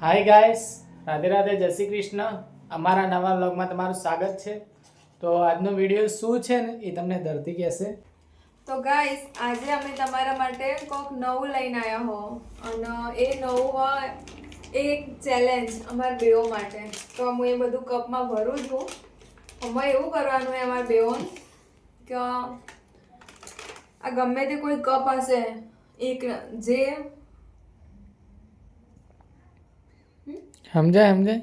Hi guys Radhe Radhe, જય શ્રી કૃષ્ણ. અમારા નવા બ્લોગમાં તમારું સ્વાગત છે. તો આજનો વીડિયો શું છે ને એ તમને ધરતી કહેશે. તો ગાઈસ આજે અમે તમારા માટે કોક નવું લઈને આવ્યા હો. અને એ નવું હોય એક ચેલેન્જ અમારા બેઓ માટે. તો હું એ બધું કપમાં ભરું છું. અમારે એવું કરવાનું હોય અમારા બેઓન કે આ ગમે તે કોઈ કપ હશે, એક જે સમજાય સમજાય?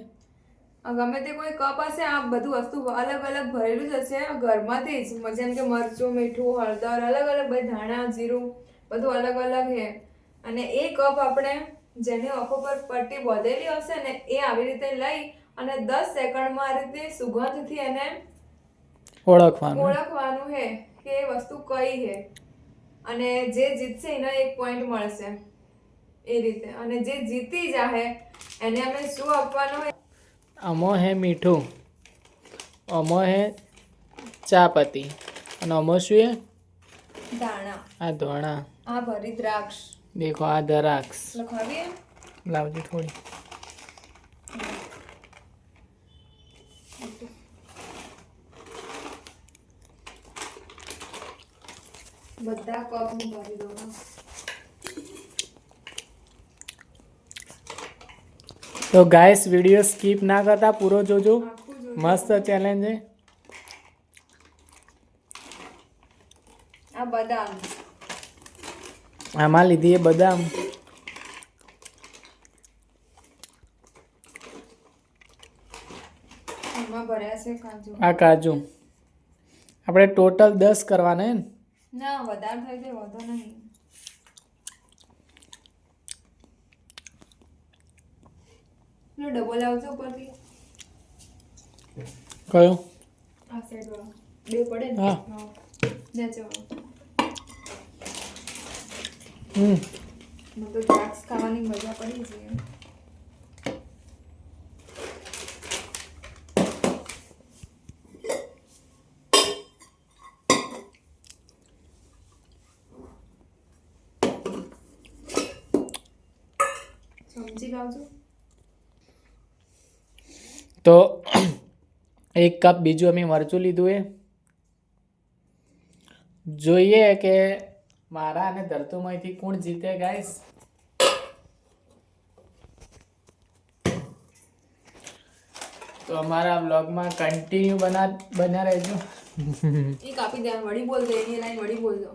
ગમે તે કોઈ કપ હશે આ બધું વસ્તુ અલગ અલગ ભરેલું જ હશે ઘરમાંથી જ. જેમ કે મરચું મીઠું હળદર અલગ અલગ બધા ધાણા જીરું બધું અલગ અલગ છે. અને એ કપ આપણે જેની ઓફો પર પટ્ટી બોધેલી હશે ને એ આવી રીતે લઈ અને દસ સેકન્ડમાં આ રીતે સુગંધથી એને ઓળખવાનું. ઓળખવાનું છે કે એ વસ્તુ કઈ છે. અને જે જીતશે એને એક પોઈન્ટ મળશે. એ રીતે. અને જે જીતી જાહે એને અમે શું આપવાનું હોય? અમો હે મીઠું અમો હે ચા પત્તી અને અમો શું હે? દાણા આ ધોણા. આ ભરી દ્રાક્ષ. દેખો આ દ્રાક્ષ. લખાવીએ લાવજો થોડી. બધા કપ હું ભરી દઉં તો ગાઈસ વીડિયો સ્કીપ ના કરતા પૂરો જોજો. મસ્ત ચેલેન્જ છે આ બદામ. આમાં લીધી એ બદામ. આ કાજુ. આપણે ટોટલ દસ કરવાના ને? ના વધારે થઈ જાય વધુ નહીં. ડબલ આવજો ઉપરથી. કયો? આ સાઈડ વાળો બે પડે ને? હા. હા. હમ. મને તો દ્રાક્ષ ખાવાની મજા પડી છે સમજી લાવજો તો એક કપ બીજું અમે મરચું લીધું એ. જોઈએ કે મારા અને ધરતુમાંથી કોણ જીતે ગાઈસ તો અમારા બ્લોગમાં કન્ટિન્યુ બના બન્યા રહેજો. એ કાપી દે વળી બોલ દે એની લાઈન વળી બોલ દો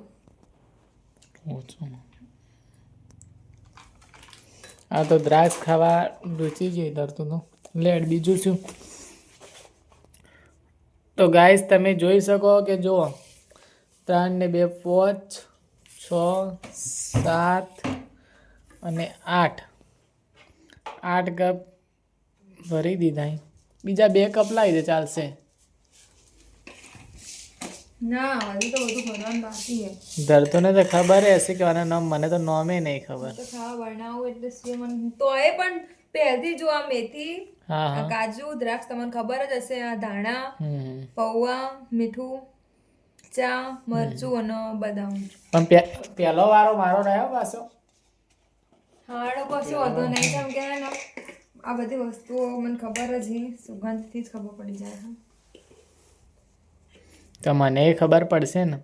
આ તો દ્રાક્ષ ખાવા રૂચી જઈ ધરતું તો લેડ બીજું શું? તો ગાઈસ તમે જોઈ શકો કે જુઓ. ત્રણ ને બે પાંચ છ સાત અને આઠ. આઠ કપ ભરી દીધા બીજા બે કપ લાવી દે ચાલશે. ના હજી તો ખબર હશે કે આના નામ મને તો નામે નહીં ખબર. તો ખાવા બનાવું એટલે મને તો એ પણ પહેલથી જો આ મેથી કાજુ દ્રાક્ષ તમને ખબર જ હશે આ ધાણા પૌવા મીઠું ચા મરચું અને બદામ. પણ પહેલો વારો મારો રહ્યો પાછો? હાડો કશો હતો નહીં કેમ કે ને આ બધી વસ્તુઓ મને ખબર જ સુગંધથી જ ખબર પડી જાય. તો મને ખબર પડશે ને.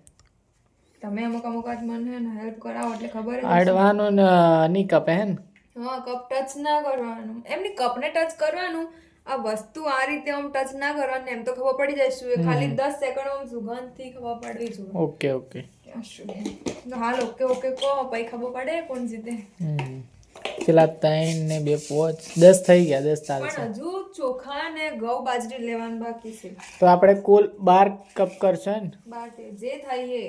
તમે અમુક અમુક વાત મને હેલ્પ કરાવો એટલે ખબર. અડવાનું ને નહીં કપે હે ને હા કપ ટચ ના કરવાનું. એમની કપને ટચ કરવાનું. આ વસ્તુ આ રીતે આમ ટચ ના કરવાનું એમ તો ખબર પડી જાય શું એ. ખાલી દસ સેકન્ડ આમ સુગંધથી ખબર પડવી જોઈએ. Okay okay. હાલ ઓકે ઓકે કહો. પછી ખબર પડે કોણ જીતે. પેલા ત્રણ ને બે પોચ. દસ થઈ ગયા દસ ચાલશે પણ હજુ ચોખા ને ઘઉં બાજરી લેવાનું બાકી છે. તો આપણે કુલ બાર કપ કરશે ને બાર જે થાય એ.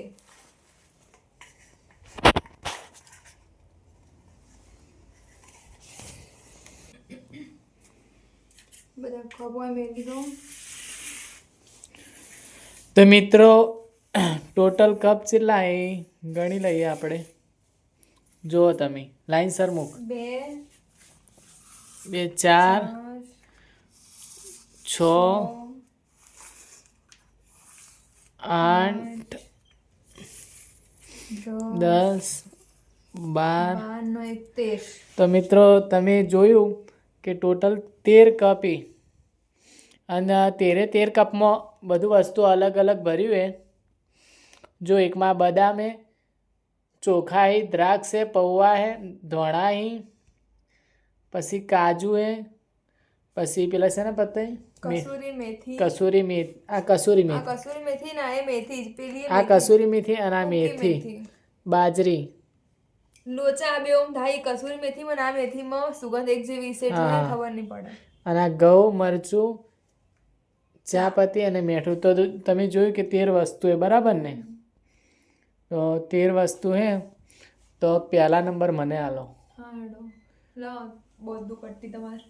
બધા તો મિત્રો ટોટલ કપ કેટલા એ ગણી લઈએ આપણે? જુઓ તમે લાઈન સર મૂક. બે બે ચાર છ આઠ દસ બાર. તો મિત્રો તમે જોયું કે ટોટલ તેર કપ ઈ અને તેરે તેર કપમાં બધું વસ્તુ અલગ અલગ ભર્યું હે જો એકમાં બદામ હે ચોખા હે દ્રાક્ષ હે પૌવા હે ધોણા હે પછી કાજુ હે પછી પેલા છે ને પતઈ મે- કસૂરી મેથી કસૂરી મેથી આ કસૂરી આ મેથી કસૂરી મેથી ના એ મેથી જ પેલી આ કસૂરી મેથી અને આ સૂકી મેથી બાજરી લોચા આ બે ઓમ થાય કસૂરી મેથીમાં ના મેથીમાં સુગંધ એક જેવી છે એટલે હા. ખબર નહીં પડે. અને આ ઘઉં મરચું ચા પત્તી અને મીઠું તો તમે જોયું કે તેર વસ્તુ હે બરાબર ને? તો તેર વસ્તુ હે તો પહેલા નંબર મને આલો. હેડો. લો બધું પટ્ટી તમારે.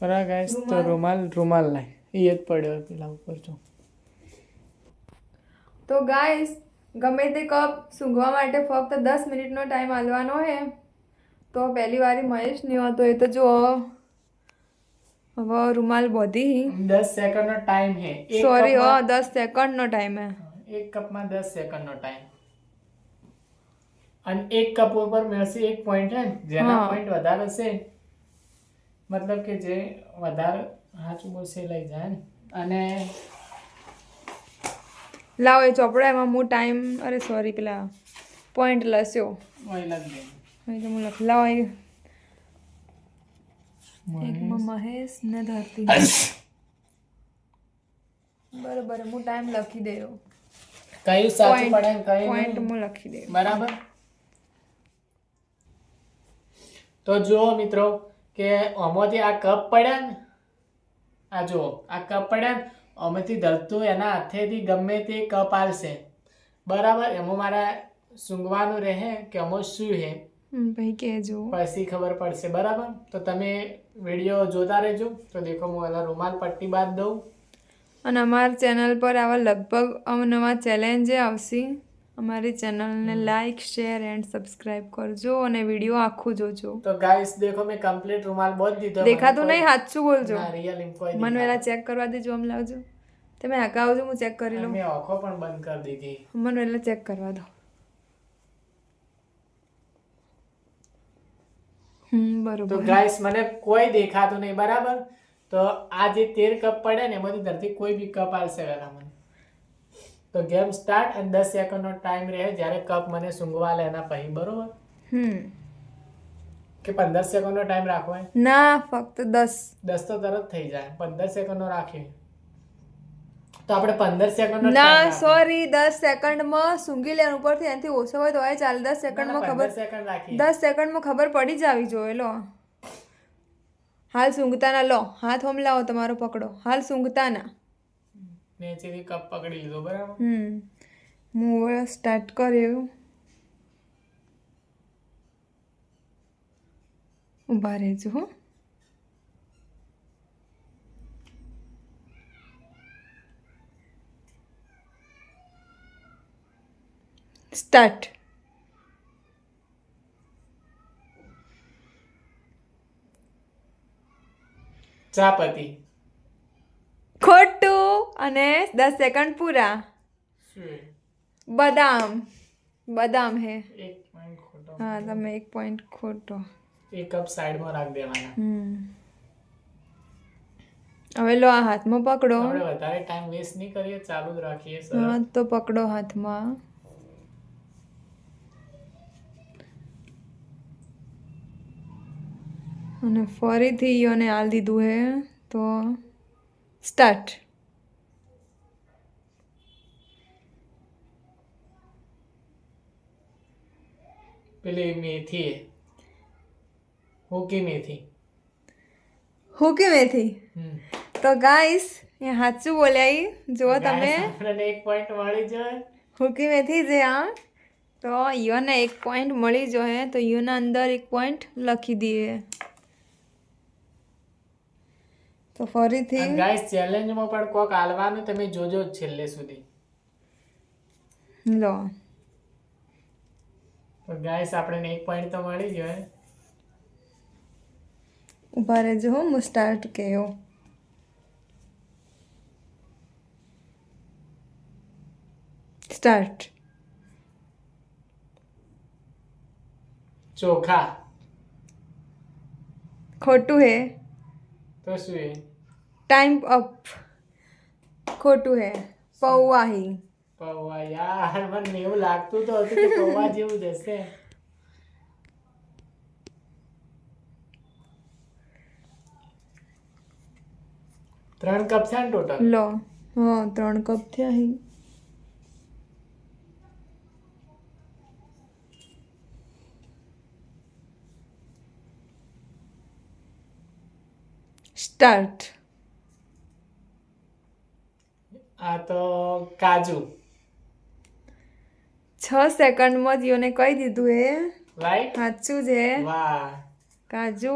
બરાબર ગાઈસ તો રૂમાલ. રૂમાલ લાય એ જ પડ્યો પેલા ઉપર જો. તો ગાઈસ ગમે તે કપ સૂંઘવા માટે ફક્ત દસ મિનિટનો ટાઈમ આલવાનો હે. તો પહેલી વારી મહેશ નહીં હતો એ તો જો હવે રૂમાલ બોધી દસ સેકન્ડનો ટાઈમ હે. એક સોરી હ દસ સેકન્ડનો ટાઈમ હે. એક કપમાં દસ સેકન્ડનો ટાઈમ. અને એક કપ ઉપર મેળસી એક પોઈન્ટ હે જેના પોઈન્ટ વધારે છે મતલબ કે જે વધારે સાચું બોલશે લઈ જાય ને. અને લાવો એ ચોપડા એમાં હું ટાઈમ અરે સોરી પેલા પોઈન્ટ લસ્યો દે. લાવો એ એકમાં મહેશ ને ધરતી. બરોબર હું ટાઈમ લખી દેયો કયું સાચું પડે કયું પોઈન્ટ હું લખી દઉં બરાબર? તો જુઓ મિત્રો કે આમાંથી આ કપ પડ્યા ને? આ જુઓ આ કપ પડ્યા ને? આમાંથી ધરતું એના હાથેથી ગમે તે કપ આલશે. બરાબર? એમાં મારા સૂંઘવાનું રહે કે અમો શું હે? ભાઈ કહેજો. પછી ખબર પડશે. બરાબર? તો તમે વીડિયો જોતા રહેજો. તો દેખો હું એના રૂમાલ પટ્ટી બાદ દઉં. અને અમારા ચેનલ પર આવા લગભગ અવનવા ચેલેન્જે આવશે. અમારી ચેનલને લાઈક શેર એન્ડ સબસ્ક્રાઇબ કરજો અને વીડિયો આખું જોજો. તો ગાઈસ દેખો મેં કમ્પ્લીટ રૂમાલ બોધ દીધો. દેખાતું નહીં સાચું બોલજો. રિયલ ઇન્ફો મને પહેલા ચેક કરવા દેજો આમ લાવજો. તમે આકા આવજો હું ચેક કરી લઉં. મેં આંખો પણ બંધ કરી દીધી. મને વેલા ચેક કરવા દો. હમ તો બરોબર. ગાઈસ મને કોઈ દેખાતું નહીં બરાબર? તો આ જે તેર કપ પડે ને એમાંથી ધરતી કોઈ બી કપ આવશે વેલા મને તો ગેમ સ્ટાર્ટ અને દસ સેકન્ડનો ટાઈમ રહે જ્યારે કપ મને સૂંઘવા લે એના પછી બરોબર? હમ. કે પંદર સેકન્ડનો ટાઈમ રાખવો હોય ના ફક્ત દસ. દસ તો તરત થઈ જાય પંદર સેકન્ડનો રાખીએ. તો આપણે પંદર સેકન્ડ ના સોરી દસ સેકન્ડમાં સૂંઘી લેવાનું ઉપરથી એનાથી ઓછો હોય તો હોય ચાલે દસ સેકન્ડમાં ખબર સેકન્ડ રાખી દસ સેકન્ડમાં ખબર પડી જ આવી જોઈએ લો. હાલ સૂંઘતાના લો હાથ હોમ લાવો તમારો પકડો. હાલ સૂંઘતા ના નીચેથી કપ પકડી લીધો બરાબર હમ હું હવે સ્ટાર્ટ કર્યું ઊભા રહેજો હો સ્ટાર્ટ ચા પતી ખોટું અને દસ સેકન્ડ પૂરા. બદામ. બદામ હે. હા તમે એક પોઈન્ટ ખોટો. એક કપ સાઈડમાં રાખ દેવાના. હવે લો આ હાથમાં પકડો. આપણે વધારે ટાઈમ વેસ્ટ નહીં કરીએ ચાલુ જ રાખીએ હા તો પકડો હાથમાં. અને ફરીથી ઈયોને આલ દીધું હે તો સ્ટાર્ટ પેલી મેથી. હોકી મેથી. હોકી મેથી. તો ગાઈસ એ સાચું બોલ્યા ઈ. જો તમે. એક પોઈન્ટ મળી જાય. હુકી મેથી જે આ. તો ઈયોને એક પોઈન્ટ મળી જોઈએ તો યોના અંદર એક પોઈન્ટ લખી દઈએ. તો ફરીથી ગાઈસ ચેલેન્જમાં પણ કોક આલવાનું તમે જોજો છેલ્લે સુધી. લો. તો ગાઈસ આપણે એક પોઈન્ટ તો મળી જાય ઊભા રહેજો હો હું સ્ટાર્ટ કહ્યો. સ્ટાર્ટ ચોખા. ખોટું હે. તો શું એ ટાઈમ અપ ખોટું હે પૌવાહી પૌવા યાર મને એવું લાગતું તો હતું કે પૌવા જેવું જ હશે ત્રણ કપ છે ને ટોટલ લો હા ત્રણ કપ થયા હી સ્ટાર્ટ આ તો કાજુ. છ સેકન્ડમાં જીઓને કહી દીધું એ રાઈટ સાચું છે વાહ. કાજુ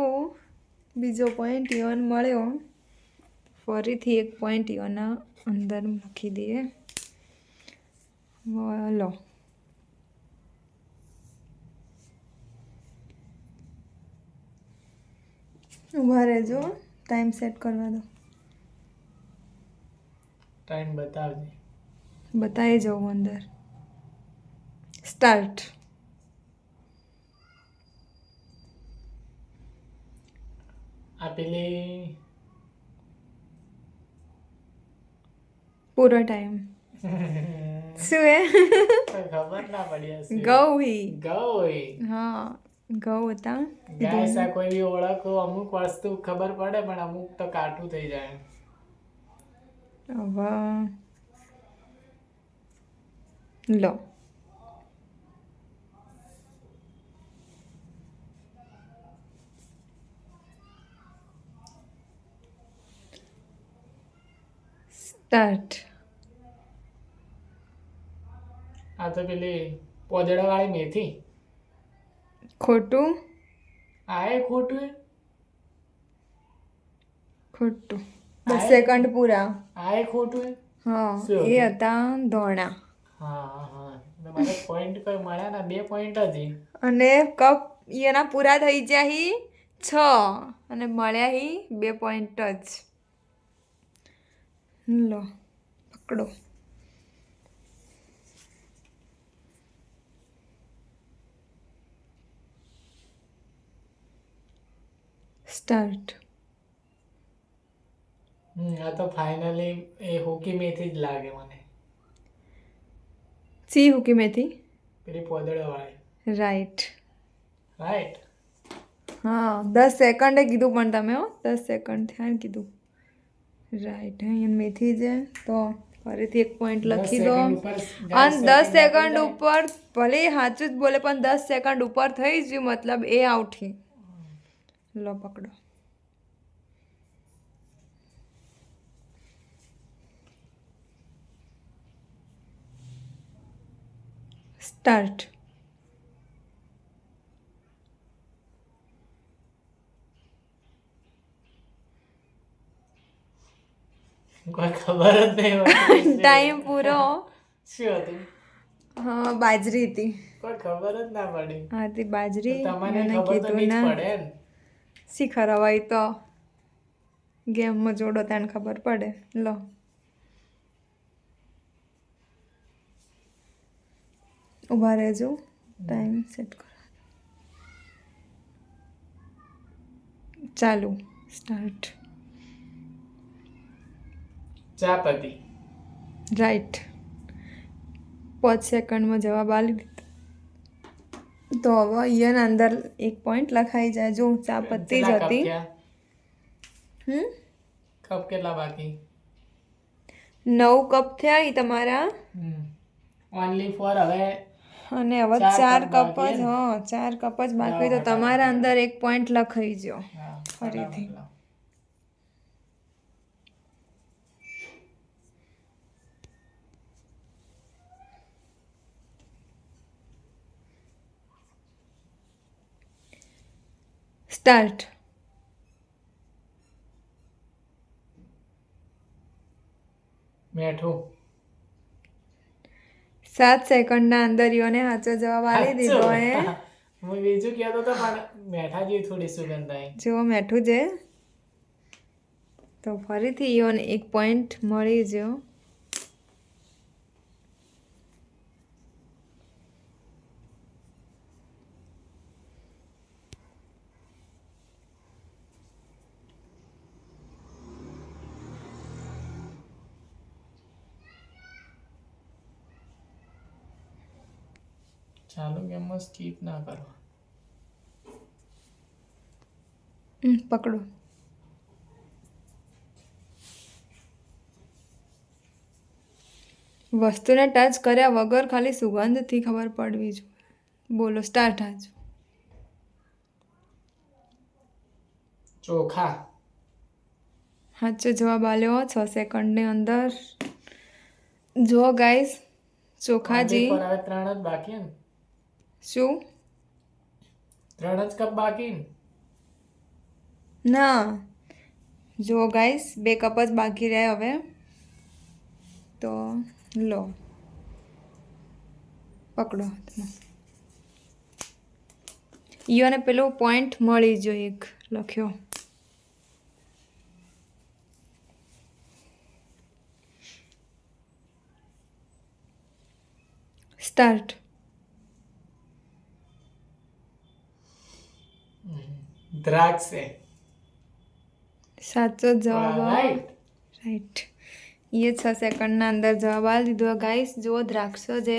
બીજો પોઈન્ટ યોન મળ્યો. ફરીથી એક પોઈન્ટ યોના અંદર મૂકી દઈએ. લો ઊભા રહેજો. ટાઈમ સેટ કરવા દો. ટાઈમ બતાવજે. બતાવી જવું અંદર. સ્ટાર્ટ આ પેલી પૂરો ટાઈમ શું એ ખબર ના પડી ગૌહી. ગૌ હી હા ગૌ હતા. ગાય કોઈ બી ઓળખ અમુક વસ્તુ ખબર પડે પણ અમુક તો કાઠું થઈ જાય. હવે લો સ્ટાર્ટ આ તો પેલી પોદડા વાળી મેથી. ખોટું? આ એ ખોટું ખોટું. દસ સેકન્ડ પૂરા. આ એ ખોટું? હા એ હતા? ધોણા. હા હા. પોઈન્ટ કોઈ મળ્યા ના બે પોઈન્ટ હતી. અને કપ એના પૂરા થઈ ગયા હી છ. અને મળ્યા હી બે પોઈન્ટ જ. લો પકડો. સ્ટાર્ટ હમ આ તો ફાઇનલી એ હોકી મેથી જ લાગે મને. સી હુકી મેથી? પેલી પોદડા રાઈટ રાઈટ હા દસ સેકન્ડે કીધું પણ તમે હો દસ સેકન્ડ થયા કીધું. રાઈટ અહીંયા મેથી છે તો ફરીથી એક પોઈન્ટ લખી દો. અને દસ સેકન્ડ ઉપર ભલે એ સાચું જ બોલે પણ દસ સેકન્ડ ઉપર થઈ ગયું મતલબ એ આઉટ હી લો પકડો. સ્ટાર્ટ. કોઈ ખબર જ નહીં ટાઈમ પૂરો. શું હતું? હા બાજરી હતી. કોઈ ખબર જ ના પડી. હા તે બાજરી. મને કીધું ના. પડે ને શી તો. ગેમમાં જોડો ત્યાં ખબર પડે. લો. ઊભા રહેજો. ટાઈમ સેટ કરો. ચાલુ સ્ટાર્ટ ચા પતી. રાઈટ પાંચ સેકન્ડમાં જવાબ આલી દીધો. તો હવે અહીંયાના અંદર એક પોઈન્ટ લખાઈ જાય. જો ચા પત્તી જ હતી? હમ? કપ કેટલા બાકી? નવ કપ થયા તમારા. ઓનલી ફોર હવે અને હવે ચાર કપ જ? હા ચાર કપ જ બાકી તો તમારા અંદર એક પોઈન્ટ લખાઈ જો ફરીથી. સ્ટાર્ટ મેઠું સાત સેકન્ડના અંદર યોને સાચો જવાબ આપી દીધો હે. હું બીજું કહેતો તો પણ મેઠા જેવી થોડી સુગંધ આવી જો મેઠું છે. તો ફરીથી યોને એક પોઈન્ટ મળી ગયો. ગેમમાં સ્કીપ ના કરો. પકડો. વસ્તુને ટચ કર્યા વગર ખાલી સુગંધથી ખબર પડવી જોઈએ. બોલો સ્ટાર્ટ આજ. ચોખા. સાચો જવાબ આલ્યો છ સેકન્ડની અંદર. જો ગાઈસ ચોખાજી. ત્રણ જ બાકી ને શું? ત્રણ જ કપ બાકી ના? જુઓ ગાઈસ બે કપ જ બાકી રહે હવે. તો લો. પકડો ઈયોને પેલો પોઈન્ટ મળી જો એક લખ્યો. સ્ટાર્ટ દ્રાક્ષ. છે સાચો જવાબ. રાઈટ એ છ સેકન્ડના અંદર જવાબ. આપી દીધો ગાઈસ જુઓ દ્રાક્ષો જે.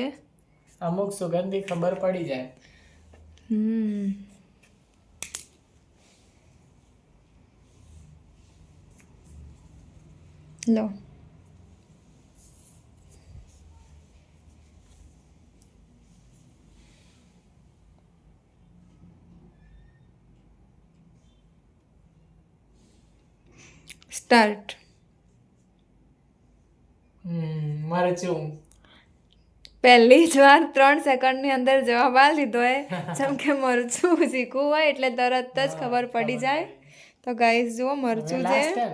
અમુક સુગંધી ખબર પડી જાય. હમ. લો. સ્ટાર્ટ. મારે જોવું. પહેલી જ વાર ત્રણ સેકન્ડની અંદર જવાબ આ લીધો એ. જેમ કે મરચું શીખવું હોય એટલે તરત જ ખબર પડી જાય. તો ગાઈસ જુઓ મરચું છે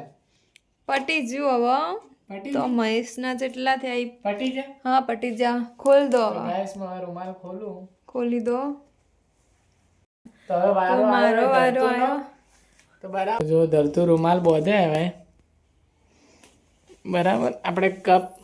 પટી જુઓ હવે તો મહેશના જેટલા થયા પટી જા હા પટી જા ખોલ દો તો હવે. ગેસમાં રૂમાલ ખોલું. ખોલી દો. તો મારો વારો. આવ્યો. તો બરાબર. જો ધરતું રૂમાલ બોધે હવે. બરાબર? આપણે કપ